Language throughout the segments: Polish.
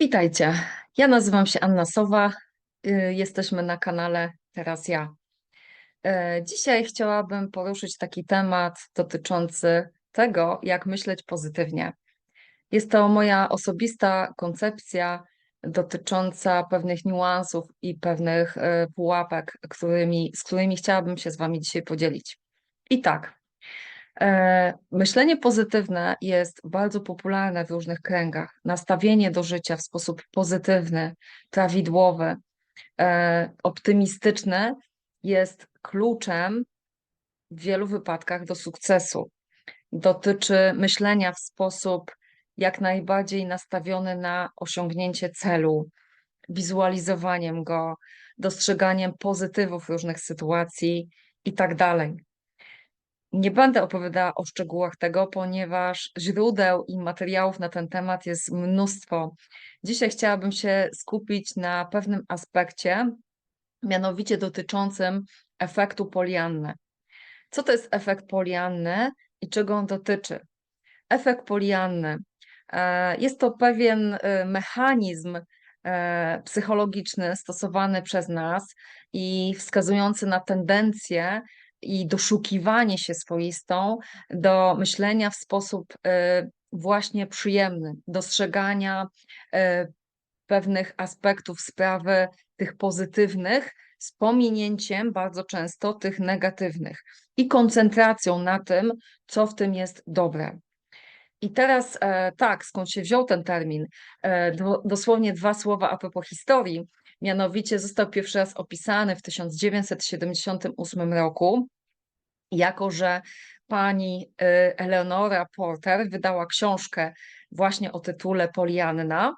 Witajcie. Ja nazywam się Anna Sowa. y, Jesteśmy na kanale Teraz Ja. E, Dzisiaj chciałabym poruszyć taki temat dotyczący tego, jak myśleć pozytywnie. Jest to moja osobista koncepcja dotycząca pewnych niuansów i pewnych e, pułapek, którymi, z którymi chciałabym się z Wami dzisiaj podzielić. I tak, Myślenie pozytywne jest bardzo popularne w różnych kręgach. Nastawienie do życia w sposób pozytywny, prawidłowy, e, optymistyczny jest kluczem w wielu wypadkach do sukcesu. Dotyczy myślenia w sposób jak najbardziej nastawiony na osiągnięcie celu, wizualizowaniem go, dostrzeganiem pozytywów różnych sytuacji i tak. Nie będę opowiadała o szczegółach tego, ponieważ źródeł i materiałów na ten temat jest mnóstwo. Dzisiaj chciałabym się skupić na pewnym aspekcie, mianowicie dotyczącym efektu Polianny. Co to jest efekt Polianny i czego on dotyczy? Efekt Polianny e, jest to pewien e, mechanizm e, psychologiczny stosowany przez nas i wskazujący na tendencję i doszukiwanie się swoistą do myślenia w sposób e, właśnie przyjemny, dostrzegania e, pewnych aspektów sprawy, tych pozytywnych, z pominięciem bardzo często tych negatywnych i koncentracją na tym, co w tym jest dobre. I teraz e, tak, skąd się wziął ten termin? E, do, dosłownie dwa słowa a propos historii. Mianowicie został pierwszy raz opisany w 1978 roku, jako że pani y, Eleonora Porter wydała książkę właśnie o tytule Polianna.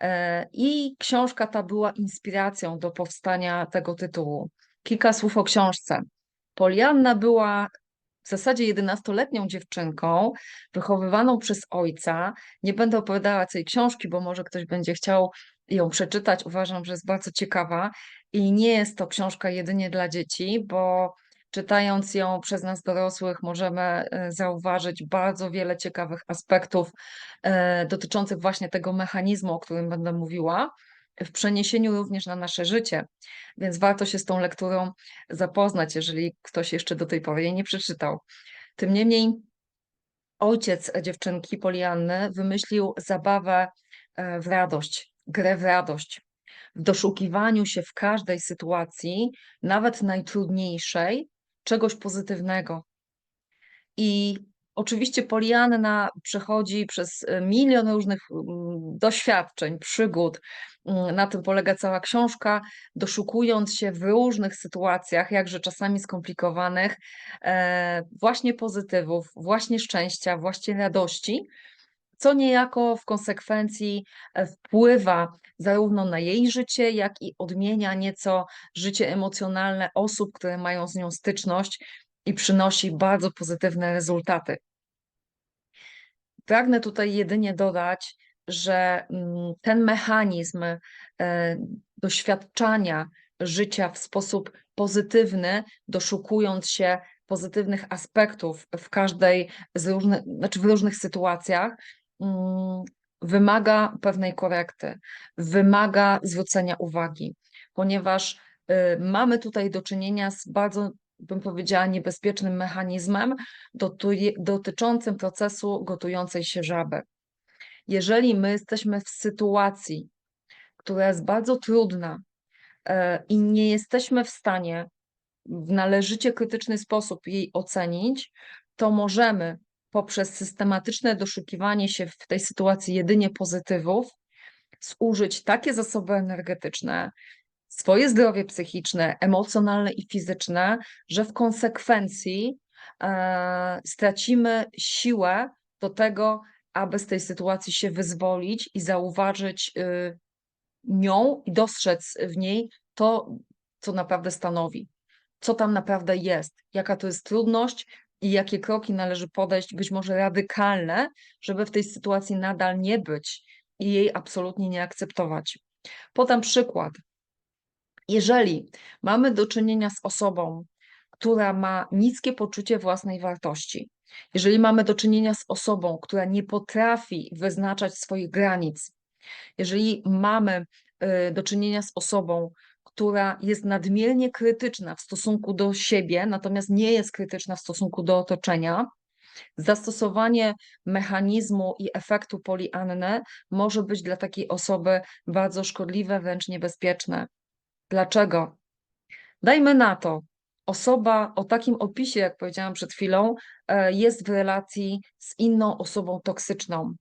e, I książka ta była inspiracją do powstania tego tytułu. Kilka słów o książce. Polianna była w zasadzie 11-letnią dziewczynką, wychowywaną przez ojca. Nie będę opowiadała tej książki, bo może ktoś będzie chciał ją przeczytać. Uważam, że jest bardzo ciekawa i nie jest to książka jedynie dla dzieci, bo czytając ją przez nas dorosłych, możemy e, zauważyć bardzo wiele ciekawych aspektów e, dotyczących właśnie tego mechanizmu, o którym będę mówiła, w przeniesieniu również na nasze życie. Więc warto się z tą lekturą zapoznać, jeżeli ktoś jeszcze do tej pory jej nie przeczytał. Tym niemniej, ojciec dziewczynki Polianny wymyślił zabawę e, w radość, grę w radość. W doszukiwaniu się w każdej sytuacji, nawet najtrudniejszej, czegoś pozytywnego. I oczywiście Polianna przechodzi przez e, milion różnych doświadczeń, przygód. Na tym polega cała książka, doszukując się w różnych sytuacjach, jakże czasami skomplikowanych, e, właśnie pozytywów, właśnie szczęścia, właśnie radości, co niejako w konsekwencji e, wpływa zarówno na jej życie, jak i odmienia nieco życie emocjonalne osób, które mają z nią styczność i przynosi bardzo pozytywne rezultaty. Pragnę tutaj jedynie dodać, że mm, ten mechanizm e, doświadczania życia w sposób pozytywny, doszukując się pozytywnych aspektów w każdej z różnych, znaczy w różnych sytuacjach, wymaga pewnej korekty, wymaga zwrócenia uwagi, ponieważ y, mamy tutaj do czynienia z bardzo, bym powiedziała, niebezpiecznym mechanizmem dotyczącym procesu gotującej się żaby. Jeżeli my jesteśmy w sytuacji, która jest bardzo trudna e, i nie jesteśmy w stanie w należycie krytyczny sposób jej ocenić, to możemy poprzez systematyczne doszukiwanie się w tej sytuacji jedynie pozytywów, zużyć takie zasoby energetyczne, swoje zdrowie psychiczne, emocjonalne i fizyczne, że w konsekwencji e, stracimy siłę do tego, aby z tej sytuacji się wyzwolić i zauważyć y, nią i dostrzec w niej to, co naprawdę stanowi, co tam naprawdę jest, jaka to jest trudność i jakie kroki należy podejść, być może radykalne, żeby w tej sytuacji nadal nie być i jej absolutnie nie akceptować. Podam przykład. Jeżeli mamy do czynienia z osobą, która ma niskie poczucie własnej wartości, jeżeli mamy do czynienia z osobą, która nie potrafi wyznaczać swoich granic, jeżeli mamy y, do czynienia z osobą, która jest nadmiernie krytyczna w stosunku do siebie, natomiast nie jest krytyczna w stosunku do otoczenia, zastosowanie mechanizmu i efektu polianny może być dla takiej osoby bardzo szkodliwe, wręcz niebezpieczne. Dlaczego? Dajmy na to, osoba o takim opisie, jak powiedziałam przed chwilą, e, jest w relacji z inną osobą toksyczną.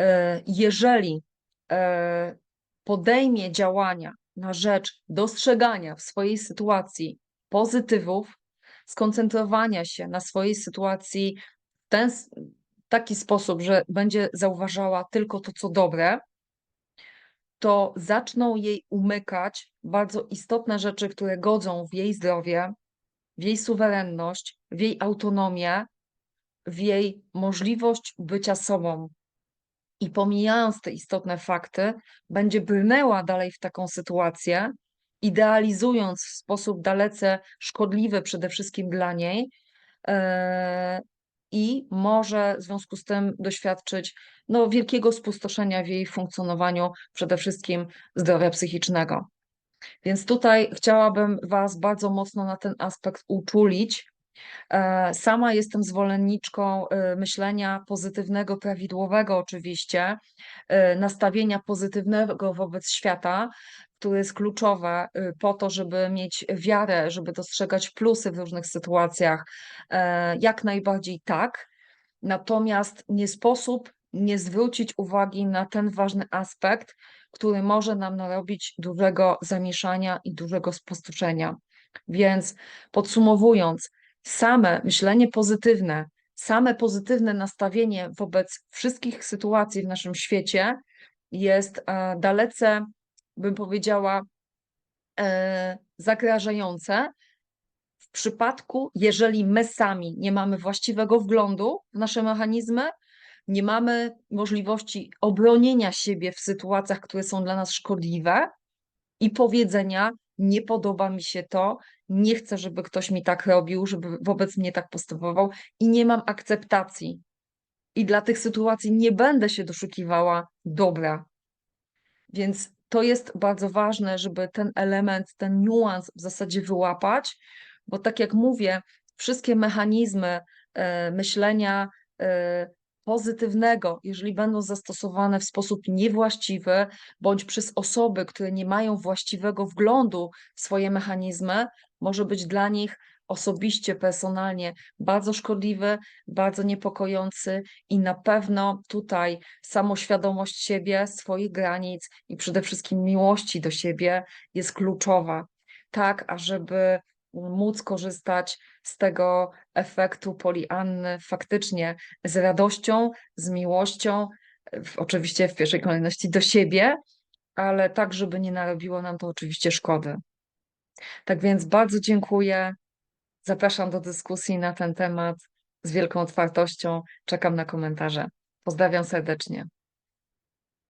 E, Jeżeli e, podejmie działania na rzecz dostrzegania w swojej sytuacji pozytywów, skoncentrowania się na swojej sytuacji w ten taki sposób, że będzie zauważała tylko to, co dobre, to zaczną jej umykać bardzo istotne rzeczy, które godzą w jej zdrowie, w jej suwerenność, w jej autonomię, w jej możliwość bycia sobą. I pomijając te istotne fakty, będzie brnęła dalej w taką sytuację, idealizując w sposób dalece szkodliwy przede wszystkim dla niej, e, i może w związku z tym doświadczyć no, wielkiego spustoszenia w jej funkcjonowaniu, przede wszystkim zdrowia psychicznego. Więc tutaj chciałabym Was bardzo mocno na ten aspekt uczulić. E, Sama jestem zwolenniczką e, myślenia pozytywnego, prawidłowego oczywiście, e, nastawienia pozytywnego wobec świata, które jest kluczowe po to, żeby mieć wiarę, żeby dostrzegać plusy w różnych sytuacjach. Jak najbardziej tak. Natomiast nie sposób nie zwrócić uwagi na ten ważny aspekt, który może nam narobić dużego zamieszania i dużego spustoszenia. Więc podsumowując, same myślenie pozytywne, same pozytywne nastawienie wobec wszystkich sytuacji w naszym świecie jest e, dalece, bym powiedziała, e, zagrażające w przypadku, jeżeli my sami nie mamy właściwego wglądu w nasze mechanizmy, nie mamy możliwości obronienia siebie w sytuacjach, które są dla nas szkodliwe i powiedzenia: Nie podoba mi się to, nie chcę, żeby ktoś mi tak robił, żeby wobec mnie tak postępował i nie mam akceptacji. I dla tych sytuacji nie będę się doszukiwała dobra. Więc to jest bardzo ważne, żeby ten element, ten niuans w zasadzie wyłapać, bo tak jak mówię, wszystkie mechanizmy e, myślenia e, pozytywnego, jeżeli będą zastosowane w sposób niewłaściwy, bądź przez osoby, które nie mają właściwego wglądu w swoje mechanizmy, może być dla nich osobiście, personalnie bardzo szkodliwy, bardzo niepokojący i na pewno tutaj samoświadomość siebie, swoich granic i przede wszystkim miłości do siebie jest kluczowa. Tak, ażeby móc korzystać z tego efektu polianny faktycznie z radością, z miłością, oczywiście w pierwszej kolejności do siebie, ale tak, żeby nie narobiło nam to oczywiście szkody. Tak więc bardzo dziękuję. Zapraszam do dyskusji na ten temat z wielką otwartością. Czekam na komentarze. Pozdrawiam serdecznie.